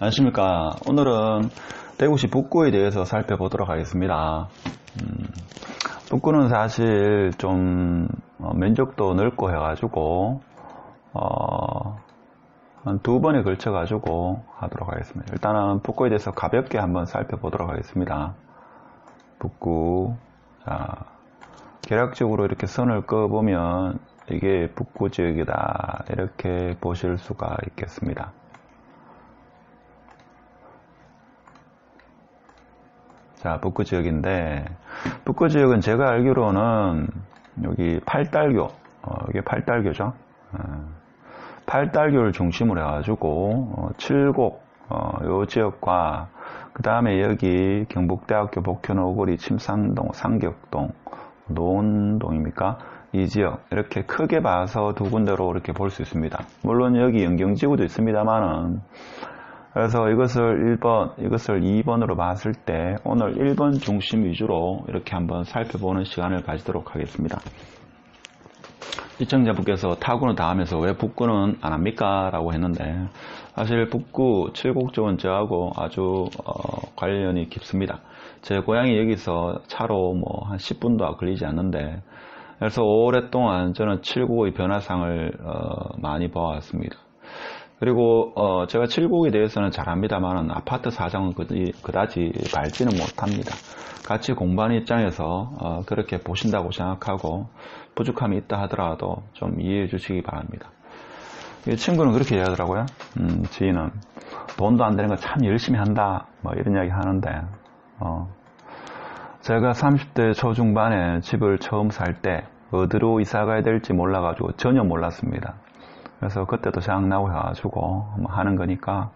안녕하십니까. 오늘은 대구시 북구에 대해서 살펴보도록 하겠습니다. 음, 북구는 사실 좀 어, 면적도 넓고 해가지고 어, 한 두 번에 걸쳐 가지고 하도록 하겠습니다. 일단은 북구에 대해서 가볍게 한번 살펴보도록 하겠습니다. 북구 자, 계략적으로 이렇게 선을 꺼보면 이게 북구 지역이다 이렇게 보실 수가 있겠습니다. 자, 북구 지역인데, 북구 지역은 제가 알기로는 여기 팔달교, 어, 이게 팔달교죠. 어, 팔달교를 중심으로 해가지고, 어, 칠곡, 어, 요 지역과, 그 다음에 여기 경북대학교 복현 오거리 침산동, 상격동, 노원동입니까? 이 지역, 이렇게 크게 봐서 두 군데로 이렇게 볼 수 있습니다. 물론 여기 연경지구도 있습니다만은, 그래서 이것을 1번, 이것을 2번으로 봤을 때 오늘 1번 중심 위주로 이렇게 한번 살펴보는 시간을 가지도록 하겠습니다. 시청자분께서 타구는 다 하면서 왜 북구는 안 합니까? 라고 했는데 사실 북구 칠곡 쪽은 저하고 아주 어, 관련이 깊습니다. 제 고향이 여기서 차로 뭐 한 10분도 걸리지 않는데 그래서 오랫동안 저는 칠곡의 변화상을 어, 많이 봐왔습니다. 그리고 어 제가 칠곡에 대해서는 잘 압니다만 아파트 사정은 그다지 밝지는 못합니다. 같이 공부하는 입장에서 어 그렇게 보신다고 생각하고 부족함이 있다 하더라도 좀 이해해 주시기 바랍니다. 이 친구는 그렇게 얘기하더라고요. 음, 지인은 돈도 안 되는 거 참 열심히 한다 뭐 이런 이야기 하는데 어 제가 30대 초중반에 집을 처음 살 때 어디로 이사 가야 될지 몰라가지고 전혀 몰랐습니다. 그래서 그때도 생각나고 해가지고 하는 거니까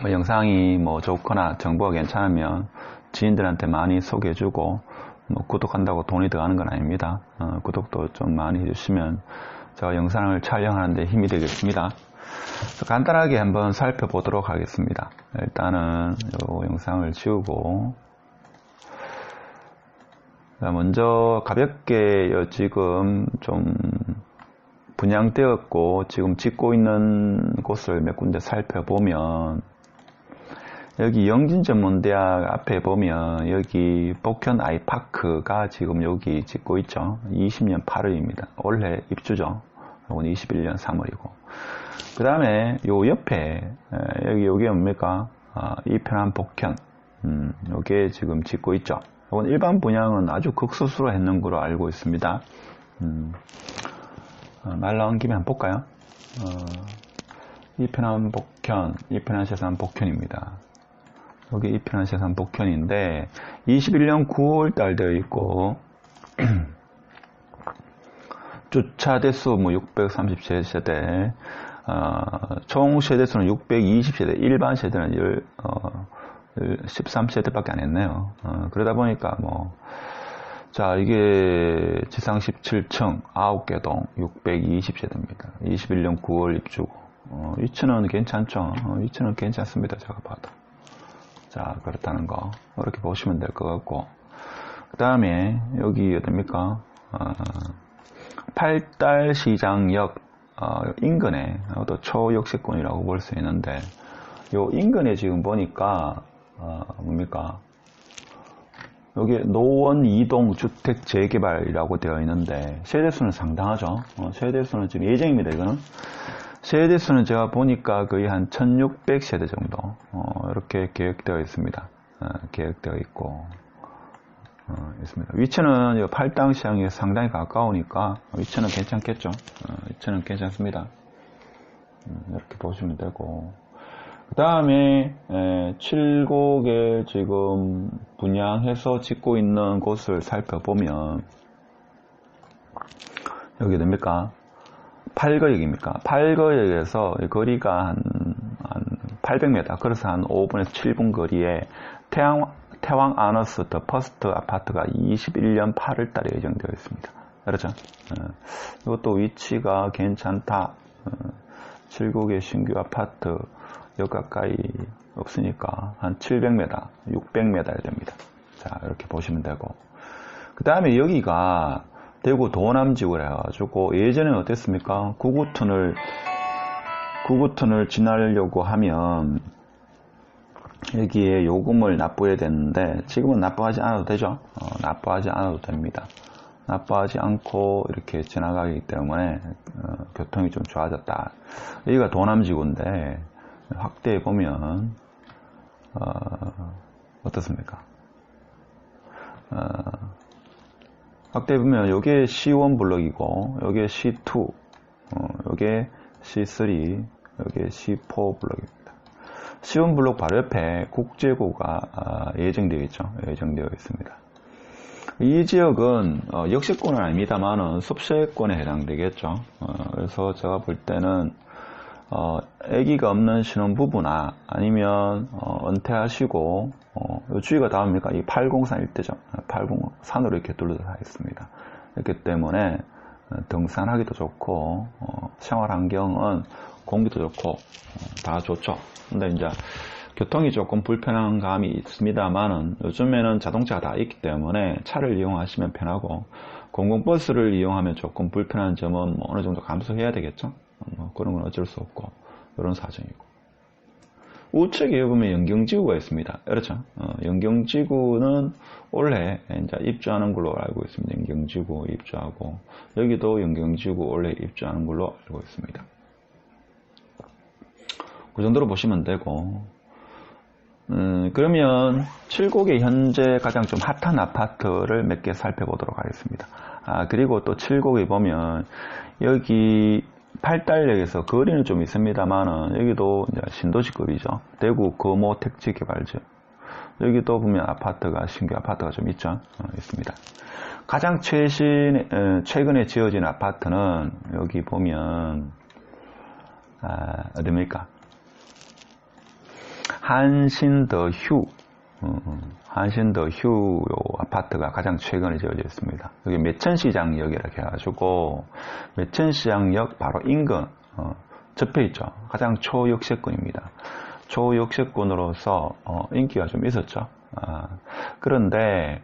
뭐 영상이 뭐 좋거나 정보가 괜찮으면 지인들한테 많이 소개해주고 뭐 구독한다고 돈이 들어가는 건 아닙니다. 어, 구독도 좀 많이 해주시면 제가 영상을 촬영하는데 힘이 되겠습니다. 간단하게 한번 살펴보도록 하겠습니다. 일단은 이 영상을 지우고 먼저 가볍게 지금 좀 분양되었고 지금 짓고 있는 곳을 몇 군데 살펴보면 여기 영진전문대학 앞에 보면 여기 복현 아이파크가 지금 여기 짓고 있죠. 20년 8월입니다. 올해 입주죠. 이건 21년 3월이고. 그 다음에 요 옆에 여기 여기 뭡니까? 아, 이편한 복현. 음, 요게 지금 짓고 있죠. 이건 일반 분양은 아주 극소수로 했는 걸로 알고 있습니다. 음, 어, 말 나온 김에 한번 볼까요? 어, 이편한 복현, 이편한 세산 복현입니다. 여기 이편한 세산 복현인데 21년 9월 달 되어 있고 주차 대수 뭐 630세대, 어, 총 세대 수는 620세대, 일반 세대는 10, 어, 13세대밖에 안 했네요. 어, 그러다 보니까 뭐 자, 이게 지상 17층 9개 동 620세대입니다. 21년 9월 입주고. 어, 위치는 괜찮죠? 어, 위치는 괜찮습니다. 제가 봐도. 자, 그렇다는 거. 이렇게 보시면 될 것 같고. 그 다음에, 여기 어딥니까? 어, 팔달시장역, 어, 인근에, 또 초역세권이라고 볼 수 있는데, 요 인근에 지금 보니까, 어, 뭡니까? 여기 노원 이동 주택 재개발이라고 되어 있는데 세대수는 상당하죠. 어, 세대수는 지금 예정입니다. 이거는 세대수는 제가 보니까 거의 한 1600세대 정도 어, 이렇게 계획되어 있습니다. 어, 계획되어 있고 어, 있습니다. 위치는 팔당 시장에 상당히 가까우니까 위치는 괜찮겠죠. 어, 위치는 괜찮습니다. 음, 이렇게 보시면 되고 그 다음에 칠곡에 지금 분양해서 짓고 있는 곳을 살펴보면 여기 됩니까? 팔거역입니까? 팔거역에서 거리가 한, 한 800m, 그래서 한 5분에서 7분 거리에 태양, 태왕 아너스 더 퍼스트 아파트가 21년 8월 달에 예정되어 있습니다. 그렇죠? 어, 이것도 위치가 괜찮다. 어, 칠곡의 신규 아파트 역 가까이 없으니까 한 700m, 600m 됩니다. 자, 이렇게 보시면 되고. 그 다음에 여기가 대구 도남지구라 해가지고 예전에는 어땠습니까? 구구tun을 구구턴을 지나려고 하면 여기에 요금을 납부해야 되는데 지금은 납부하지 않아도 되죠. 어, 납부하지 않아도 됩니다. 납부하지 않고 이렇게 지나가기 때문에 어, 교통이 좀 좋아졌다. 여기가 도남지구인데 확대해 보면 어, 어떻습니까? 어, 확대해 보면 이게 C1 블럭이고 여기에 C2, 어, 여기에 C3, 여기에 C4 블럭입니다. C1 블록 바로 옆에 국제고가 아, 예정되어 있죠. 예정되어 있습니다. 이 지역은 어, 역세권은 아닙니다만은 숲세권에 해당되겠죠. 어, 그래서 제가 볼 때는 어, 아기가 없는 신혼부부나 아니면 어, 은퇴하시고 어, 주위가 닿습니까? 이 803 일대죠. 80 산으로 이렇게 둘러싸여 있습니다. 그렇기 때문에 어, 등산하기도 좋고 어, 생활 환경은 공기도 좋고 어, 다 좋죠. 근데 이제 교통이 조금 불편한 감이 있습니다만은 요즘에는 자동차가 다 있기 때문에 차를 이용하시면 편하고 공공버스를 이용하면 조금 불편한 점은 뭐 어느 정도 감수해야 되겠죠. 뭐 그런 건 어쩔 수 없고 이런 사정이고 우측에 보면 연경지구가 있습니다. 그렇죠. 어, 연경지구는 올해 이제 입주하는 걸로 알고 있습니다. 연경지구 입주하고 여기도 연경지구 올해 입주하는 걸로 알고 있습니다. 그 정도로 보시면 되고 음, 그러면 칠곡의 현재 가장 좀 핫한 아파트를 몇 개 살펴보도록 하겠습니다. 아, 그리고 또 칠곡에 보면 여기 팔달역에서 거리는 좀 있습니다만은 여기도 신도시급이죠. 대구 거모 택지 개발지역. 여기도 보면 아파트가 신규 아파트가 좀 있죠. 어, 있습니다. 가장 최신 어, 최근에 지어진 아파트는 여기 보면 아, 어디입니까? 한신더휴 어, 한신더휴 아파트가 가장 최근에 지어져 있습니다. 여기 매천시장역이라고 해가지고 매천시장역 바로 인근 어, 접해 있죠. 가장 초역세권입니다. 초역세권으로서 어, 인기가 좀 있었죠. 아, 그런데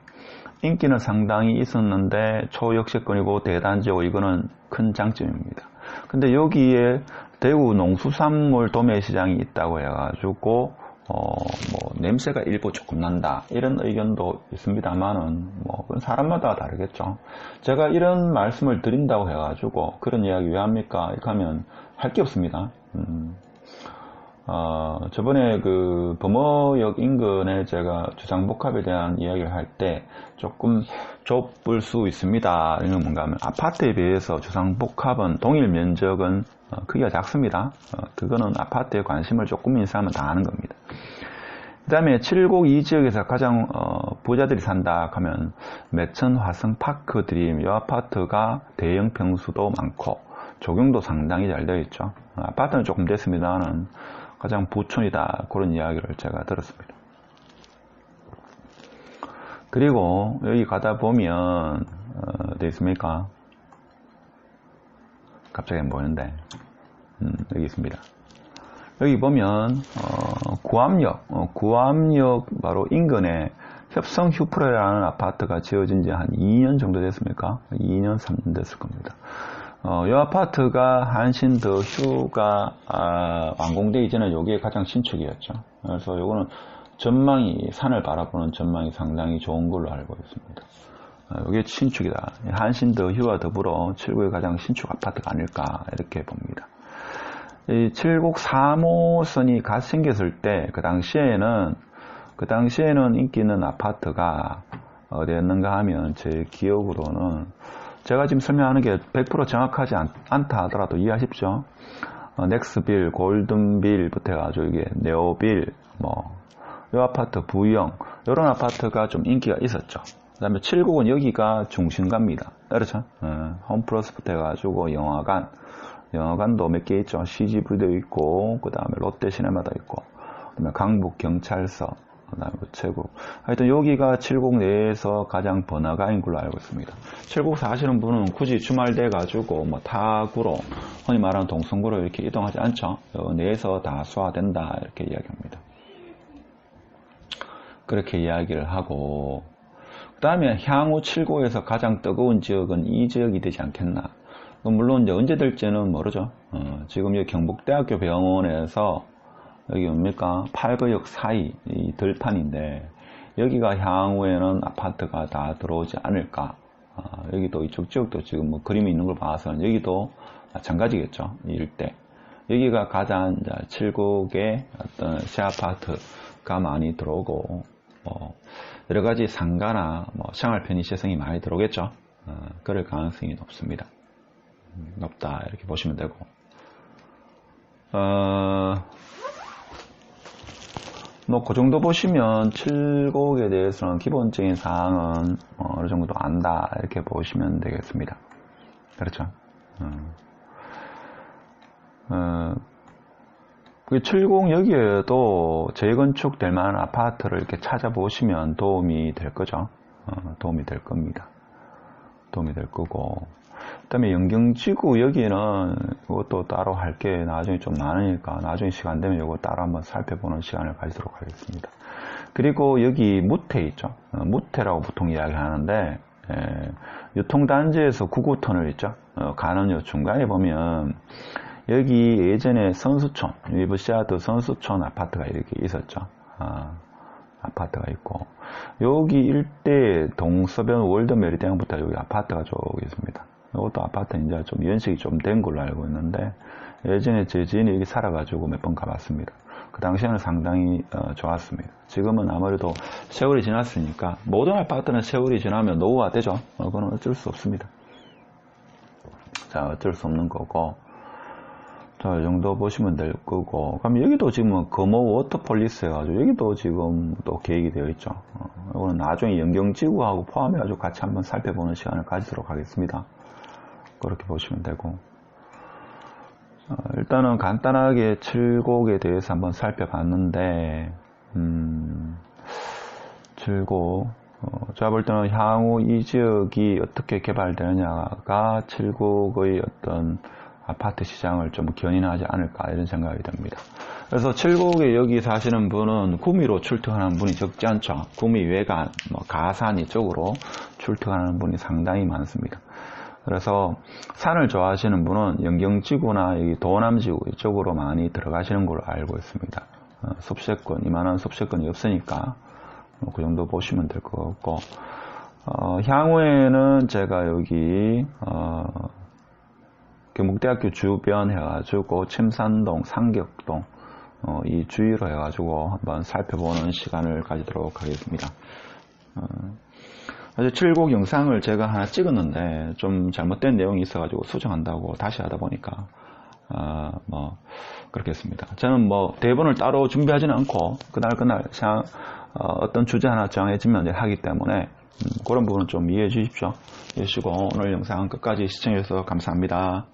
인기는 상당히 있었는데 초역세권이고 대단지고 이거는 큰 장점입니다. 근데 여기에 대구 농수산물 도매시장이 있다고 해가지고 어, 뭐, 냄새가 일부 조금 난다. 이런 의견도 있습니다만은, 뭐, 사람마다 다르겠죠. 제가 이런 말씀을 드린다고 해가지고, 그런 이야기 왜 합니까? 이렇게 하면 할 게 없습니다. 음, 어, 저번에 그 범어역 인근에 제가 주상복합에 대한 이야기를 할 때 조금 좁을 수 있습니다. 이건 뭔가 하면 아파트에 비해서 주상복합은 동일 면적은 어, 크기가 작습니다. 어, 그거는 아파트에 관심을 조금 인사하면 다 아는 겁니다. 그 다음에 7곡 이 지역에서 가장 어, 부자들이 산다 하면 매천 화성 파크 드림 이 아파트가 대형 평수도 많고 조경도 상당히 잘 되어 있죠. 아파트는 조금 됐습니다는 가장 부촌이다 그런 이야기를 제가 들었습니다. 그리고 여기 가다 보면 어, 디 있습니까? 갑자기 안 보이는데 음, 여기 있습니다. 여기 보면 어, 구암역, 어, 구암역 바로 인근에 협성 휴프레라는 아파트가 지어진 지 한 2년 정도 됐습니까? 2년, 3년 됐을 겁니다. 어, 이 아파트가 한신 더 휴가 아, 완공되기 전에 여기에 가장 신축이었죠. 그래서 이거는 전망이 산을 바라보는 전망이 상당히 좋은 걸로 알고 있습니다. 이게 어, 신축이다. 한신 더 휴와 더불어 7구의 가장 신축 아파트가 아닐까 이렇게 봅니다. 이 7곡 3호선이 갓 생겼을 때 그 당시에는 그 당시에는 인기 있는 아파트가 어디였는가 하면 제 기억으로는 제가 지금 설명하는 게 100% 정확하지 않, 다 하더라도 이해하십시오. 어, 넥스빌, 골든빌부터 해가지고 이게 네오빌, 뭐, 이 아파트 부영, 이런 아파트가 좀 인기가 있었죠. 그 다음에 7곡은 여기가 중심가입니다. 그렇죠? 어, 홈플러스부터 해가지고 영화관, 영화관도 몇 개 있죠. CGV도 있고, 그 다음에 롯데시네마도 있고, 그 다음에 강북경찰서, 그 다음에 우체국. 하여튼 여기가 70 내에서 가장 번화가인 걸로 알고 있습니다. 70 사시는 분은 굳이 주말 돼가지고 뭐 타구로, 흔히 말하는 동성구로 이렇게 이동하지 않죠. 내에서 다 소화된다. 이렇게 이야기합니다. 그렇게 이야기를 하고, 그 다음에 향후 7고에서 가장 뜨거운 지역은 이 지역이 되지 않겠나. 물론 이제 언제 될지는 모르죠. 어, 지금 이 경북대학교 병원에서 여기 뭡니까? 8거역 사이 이 들판인데 여기가 향후에는 아파트가 다 들어오지 않을까. 아, 여기도 이쪽 지역도 지금 뭐 그림이 있는 걸 봐서는 여기도 마찬가지겠죠. 이 일대. 여기가 가장 이제 칠곡의 어떤 새 아파트가 많이 들어오고 뭐 여러 가지 상가나 뭐 생활 편의 시설이 많이 들어오겠죠. 어, 그럴 가능성이 높습니다. 음, 높다 이렇게 보시면 되고 어, 뭐 그 정도 보시면 칠곡에 대해서는 기본적인 사항은 어, 어느 정도 안다 이렇게 보시면 되겠습니다. 그렇죠. 어. 어, 그 여기에도 재건축 될 만한 아파트를 이렇게 찾아보시면 도움이 될 거죠. 어, 도움이 될 겁니다. 도움이 될 거고. 그 다음에 영경지구 여기는 이것도 따로 할 게 나중에 좀 많으니까 나중에 시간 되면 이거 따로 한번 살펴보는 시간을 가지도록 하겠습니다. 그리고 여기 무태 있죠. 어, 무태라고 보통 이야기하는데 예, 유통단지에서 9구터널 있죠. 어, 가는 요 중간에 보면 여기 예전에 선수촌, 위브시아드 선수촌 아파트가 이렇게 있었죠. 아, 아파트가 있고 여기 일대 동서변 월드 메리디안부터 여기 아파트가 쭉 있습니다. 이것도 아파트 이제 좀 연식이 좀 된 걸로 알고 있는데 예전에 제 지인이 여기 살아가지고 몇 번 가봤습니다. 그 당시에는 상당히 어, 좋았습니다. 지금은 아무래도 세월이 지났으니까 모든 아파트는 세월이 지나면 노후화 되죠. 어, 그건 어쩔 수 없습니다. 자 어쩔 수 없는 거고 자, 이 정도 보시면 될 거고. 그럼 여기도 지금 금호 워터폴리스 해가지고, 여기도 지금 또 계획이 되어 있죠. 어, 이거는 나중에 연경지구하고 포함해가지고 같이 한번 살펴보는 시간을 가지도록 하겠습니다. 그렇게 보시면 되고. 어, 일단은 간단하게 칠곡에 대해서 한번 살펴봤는데, 음, 칠곡. 어, 제가 볼 때는 향후 이 지역이 어떻게 개발되느냐가 칠곡의 어떤 아파트 시장을 좀 견인하지 않을까 이런 생각이 듭니다. 그래서 칠곡에 여기 사시는 분은 구미로 출퇴하는 분이 적지 않죠. 구미 외관, 뭐 가산 이쪽으로 출퇴하는 분이 상당히 많습니다. 그래서 산을 좋아하시는 분은 영경지구나 여기 도남지구 이쪽으로 많이 들어가시는 걸로 알고 있습니다. 어, 숲세권, 이만한 숲세권이 없으니까 뭐그 정도 보시면 될 것 같고 어, 향후에는 제가 여기 어, 경북대학교 주변 해가지고 침산동, 상격동 어, 이 주위로 해가지고 한번 살펴보는 시간을 가지도록 하겠습니다. 어, 어제 7곡 영상을 제가 하나 찍었는데 좀 잘못된 내용이 있어가지고 수정한다고 다시 하다 보니까 어, 뭐 그렇겠습니다. 저는 뭐 대본을 따로 준비하지는 않고 그날 그날 그냥 어, 떤 주제 하나 정해지면 하기 때문에 음, 그런 부분은 좀 이해해 주십시오. 이해해 주시고 오늘 영상 끝까지 시청해 주셔서 감사합니다.